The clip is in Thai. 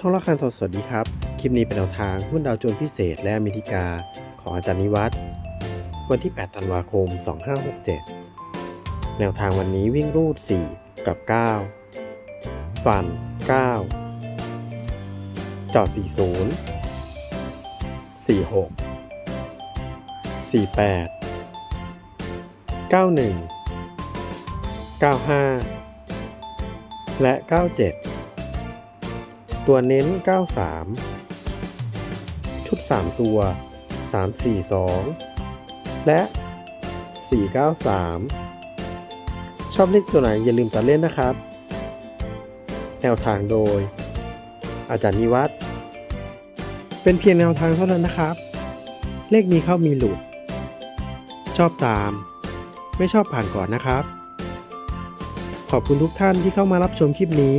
ช่องละครทองสวัสดีครับ คลิปนี้เป็นแนวทางหุ้นดาวโจนส์พิเศษและอเมริกา ของอาจารย์นิวัฒน์วันที่ 8 ธันวาคม 2567 แนวทางวันนี้วิ่งรูด 4 กับ 9 ฟัน 9 จอด 40 46 48 91 95 และ 97 ตัวเน้น 93 ชุด 3 ตัว 342 และ 493 ชอบเลขตัวไหนอย่าลืมตัดเล่นนะครับ แนวทางโดย อาจารย์นิวัฒเป็นเพียงแนวทางเท่านั้นนะครับ เลขนี้เข้ามีหลุด ชอบตาม ไม่ชอบผ่านก่อนนะครับ ขอบคุณทุกท่านที่เข้ามารับชมคลิปนี้